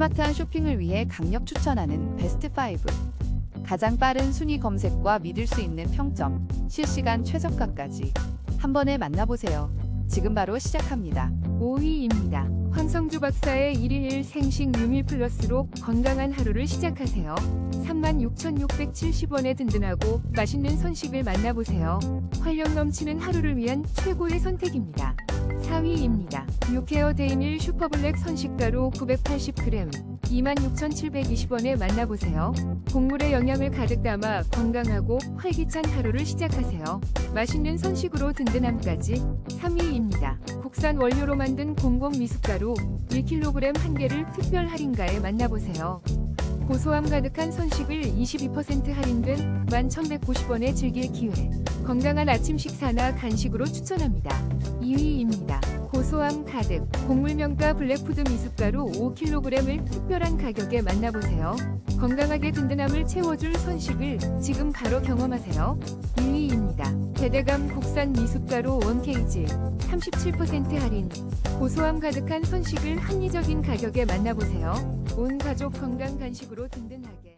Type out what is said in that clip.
스마트한 쇼핑을 위해 강력 추천하는 베스트 5. 가장 빠른 순위 검색과 믿을 수 있는 평점, 실시간 최저가까지 한 번에 만나보세요. 지금 바로 시작합니다. 5위입니다. 황성주 박사의 1일 생식 유밀 플러스로 건강한 하루를 시작하세요. 36,670원에 든든하고 맛있는 선식을 만나보세요. 활력 넘치는 하루를 위한 최고의 선택입니다. 4위입니다. 유케어 데이밀 슈퍼블랙 선식가루 980g 26,720원에 만나보세요. 곡물의 영양을 가득 담아 건강하고 활기찬 하루를 시작하세요. 맛있는 선식으로 든든함까지 3위입니다. 국산 원료로 만든 공공 미숫가루 1kg 한 개를 특별 할인가에 만나보세요. 고소함 가득한 선식을 22% 할인된 11,190원에 즐길 기회. 건강한 아침 식사나 간식으로 추천합니다. 2위입니다. 고소함 가득 곡물명가 블랙푸드 미숫가루 5kg을 특별한 가격에 만나보세요. 건강하게 든든함을 채워줄 선식을 지금 바로 경험하세요. 1위입니다. 대대감 국산 미숫가루 1kg 37% 할인 고소함 가득한 선식을 합리적인 가격에 만나보세요. 온 가족 건강 간식으로 든든하게